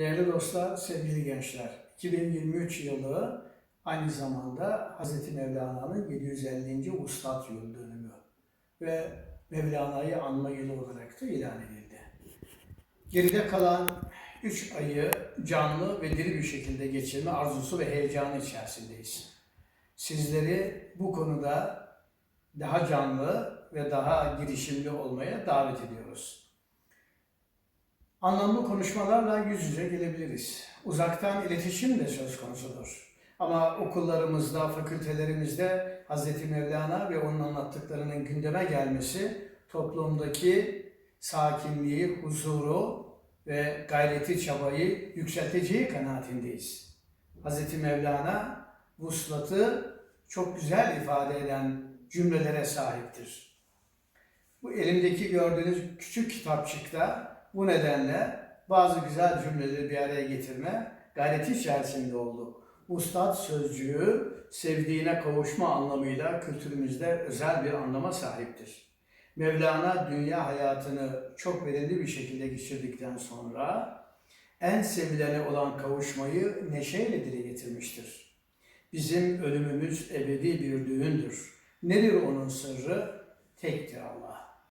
Değerli dostlar, sevgili gençler, 2023 yılı aynı zamanda Hz. Mevlana'nın 750. Ustad Yıl dönümü ve Mevlana'yı anma yılı olarak da ilan edildi. Geride kalan 3 ayı canlı ve diri bir şekilde geçirme arzusu ve heyecanı içerisindeyiz. Sizleri bu konuda daha canlı ve daha girişimli olmaya davet ediyoruz. Anlamlı konuşmalarla yüz yüze gelebiliriz. Uzaktan iletişim de söz konusudur. Ama okullarımızda, fakültelerimizde Hz. Mevlana ve onun anlattıklarının gündeme gelmesi toplumdaki sakinliği, huzuru ve gayreti, çabayı yükselteceği kanaatindeyiz. Hz. Mevlana vuslatı çok güzel ifade eden cümlelere sahiptir. Bu elimdeki gördüğünüz küçük kitapçıkta bu nedenle bazı güzel cümleleri bir araya getirme gayreti içerisinde olduk. Ustad sözcüğü sevdiğine kavuşma anlamıyla kültürümüzde özel bir anlama sahiptir. Mevlana dünya hayatını çok verimli bir şekilde geçirdikten sonra en sevilene olan kavuşmayı neşeyle dile getirmiştir. Bizim ölümümüz ebedi bir düğündür. Nedir onun sırrı? Tektir Allah.